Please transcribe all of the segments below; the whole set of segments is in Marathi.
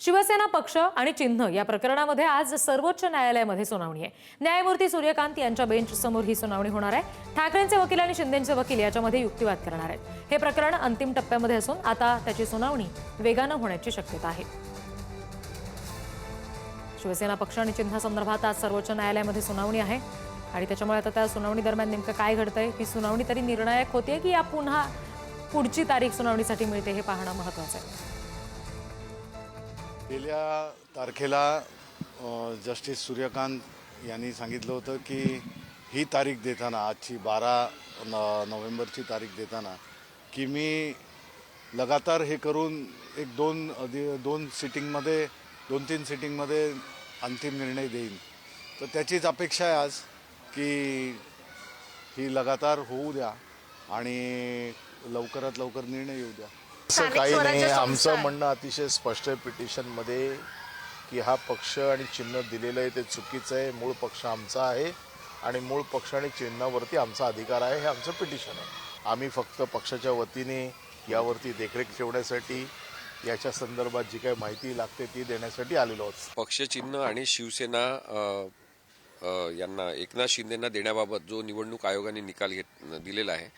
शिवसेना पक्ष आणि चिन्ह या प्रकरणामध्ये आज सर्वोच्च न्यायालयामध्ये सुनावणी आहे. न्यायमूर्ती सूर्यकांत यांच्या बेंच समोर ही सुनावणी होणार आहे. ठाकरेंचे वकील आणि शिंदेचे वकील याच्यामध्ये युक्तिवाद करणार आहेत. हे प्रकरण अंतिम टप्प्यामध्ये असून आता त्याची सुनावणी वेगानं होण्याची शक्यता आहे. शिवसेना पक्ष आणि चिन्हासंदर्भात आज सर्वोच्च न्यायालयामध्ये सुनावणी आहे. आणि त्याच्यामुळे आता त्या सुनावणी दरम्यान नेमकं काय घडतंय ही सुनावणी तरी निर्णायक होते की या पुन्हा पुढची तारीख सुनावणीसाठी मिळते हे पाहणं महत्वाचं आहे. गेल्या तारखेला जस्टिस सूर्यकांत यांनी सांगितलं होतं की ही तारीख देताना आजची बारा न नोव्हेंबरची तारीख देताना की मी लगातार हे करून एक दोन दोन सिटिंगमध्ये दोन तीन सिटिंगमध्ये अंतिम निर्णय देईन. तर त्याचीच अपेक्षा आहे आज की ही लगातार होऊ द्या आणि लवकरात लवकर निर्णय येऊ द्या. असं काही नाही आमचं. म्हणणं अतिशय स्पष्ट आहे पिटिशनमध्ये की हा पक्ष आणि चिन्ह दिलेलं आहे ते चुकीचं आहे मूळ पक्ष आमचा आहे आणि मूळ पक्ष आणि चिन्हावरती आमचा अधिकार आहे हे आमचं पिटिशन आहे आम्ही फक्त पक्षाच्या वतीने यावरती देखरेख ठेवण्यासाठी याच्या संदर्भात जी काही माहिती लागते ती देण्यासाठी आलेलो आहोत पक्षचिन्ह आणि शिवसेना यांना एकनाथ शिंदेना देण्याबाबत जो निवडणूक आयोगाने निकाल घेत दिलेला आहे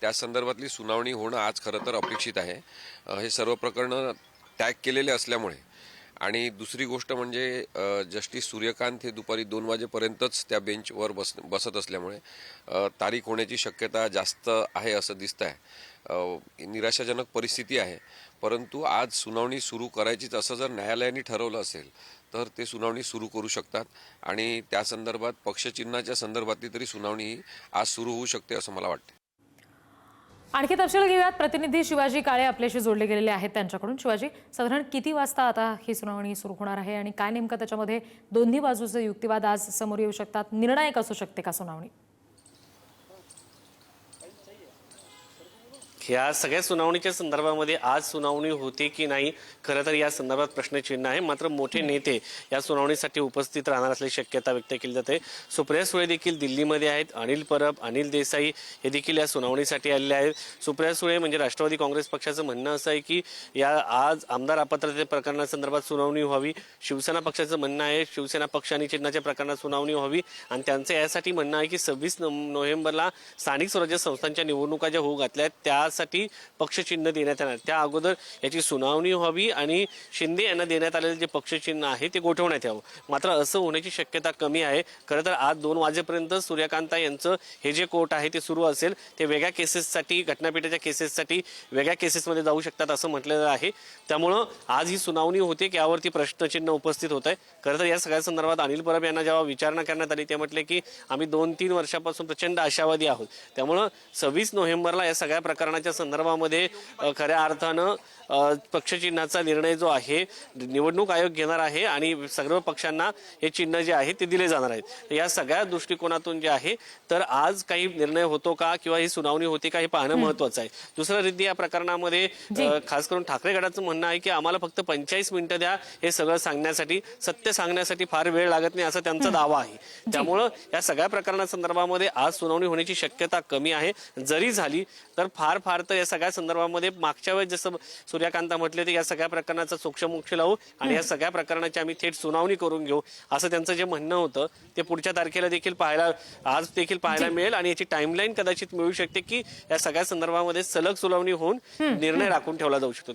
त्या संदर्भातली सुनावणी होणं आज खरं तर अपेक्षित आहे. हे सर्व प्रकरणं टॅग केलेले असल्यामुळे. आणि दुसरी गोष्ट म्हणजे जस्टिस सूर्यकांत हे दुपारी दोन वाजेपर्यंतच त्या बेंचवर बस बसत असल्यामुळे तारीख होण्याची शक्यता जास्त आहे असं दिसतं आहे निराशाजनक परिस्थिती आहे. परंतु आज सुनावणी सुरू करायचीच असं जर न्यायालयाने ठरवलं असेल तर ते सुनावणी सुरू करू शकतात. आणि त्या संदर्भात पक्षचिन्हाच्या संदर्भातली तरी सुनावणी ही आज सुरू होऊ शकते असं मला वाटतं आणखी तपशील घेऊयात. प्रतिनिधी शिवाजी काळे आपल्याशी जोडले गेलेले आहेत त्यांच्याकडून. शिवाजी साधारण किती वाजता आता ही सुनावणी सुरू होणार आहे आणि काय नेमकं त्याच्यामध्ये दोन्ही बाजूचे युक्तिवाद आज समोर येऊ शकतात? निर्णायक असू शकते का सुनावणी? ह्या सगळ्या सुनावणीच्या संदर्भामध्ये आज सुनावणी होते की नाही खरं तर या संदर्भात प्रश्नचिन्ह आहे. मात्र मोठे नेते या सुनावणीसाठी उपस्थित राहणार असल्याची शक्यता व्यक्त केली जाते. सुप्रिया सुळे देखील दिल्लीमध्ये आहेत. अनिल परब अनिल देसाई हे देखील या सुनावणीसाठी आलेले आहेत. सुप्रिया सुळे म्हणजे राष्ट्रवादी काँग्रेस पक्षाचं म्हणणं असं आहे की या आज आमदार अपात्रते प्रकरणासंदर्भात सुनावणी व्हावी. शिवसेना पक्षाचं म्हणणं आहे शिवसेना पक्ष आणि चिन्हाच्या प्रकरणात सुनावणी व्हावी. आणि त्यांचं यासाठी म्हणणं आहे की सव्वीस नोव्हेंबरला स्थानिक स्वराज्य संस्थांच्या निवडणुका ज्या होऊ घातल्या आहेत त्यासाठी पक्षचिन्ह देण्यात येणार. त्या अगोदर याची सुनावणी व्हावी आणि शिंदे यांना देण्यात आलेलं जे पक्षचिन्ह आहे ते गोठवण्यात यावं. मात्र असं होण्याची शक्यता कमी आहे. खरं तर आज दोन वाजेपर्यंत सूर्यकांता यांचं हे जे कोर्ट आहे ते सुरू असेल ते वेगळ्या केसेससाठी घटनापीठाच्या केसेससाठी वेगळ्या केसेसमध्ये जाऊ शकतात असं म्हटलेलं आहे. त्यामुळं आज ही सुनावणी होते की यावरती प्रश्नचिन्ह उपस्थित होत आहे खरं तर या सगळ्या संदर्भात अनिल परब यांना जेव्हा विचारणा करण्यात आली ते म्हटले की आम्ही दोन तीन वर्षापासून प्रचंड आशावादी आहोत. त्यामुळं सव्वीस नोव्हेंबरला या सगळ्या प्रकरणाच्या संदर्भामध्ये अ, खऱ्या अर्थानं पक्षचिन्हाचा निर्णय जो आहे निवडणूक आयोग घेणार आहे आणि सर्व पक्षांना हे चिन्ह जे आहे ते दिले जाणार आहेत. या सगळ्या दृष्टिकोनातून जे आहे तर आज काही निर्णय होतो का किंवा ही सुनावणी होते का हे पाहणं महत्वाचं आहे. दुसरं रिद्धी या प्रकरणामध्ये खास करून ठाकरे गटाचं म्हणणं आहे की आम्हाला फक्त पंचेचाळीस मिनिटं द्या हे सगळं सांगण्यासाठी सत्य सांगण्यासाठी फार वेळ लागत नाही असा त्यांचा दावा आहे. त्यामुळं या सगळ्या प्रकरणासंदर्भामध्ये आज सुनावणी होण्याची शक्यता कमी आहे. जरी झाली तर फार फार तर या सगळ्या संदर्भामध्ये. मागच्या वेळेस जसं सूर्यकांता म्हटले ते या सगळ्या प्रकरणाचा सोक्षमोक्ष लावू आणि या सगळ्या प्रकरणाची आम्ही थेट सुनावणी करून घेऊ असं त्यांचं जे म्हणणं होतं ते पुढच्या तारखेला देखील पाहायला आज देखील पाहायला मिळेल आणि याची टाइमलाईन कदाचित मिळू शकते की या सगळ्या संदर्भामध्ये सलग सुनावणी होऊन निर्णय राखून ठेवला जाऊ शकतो.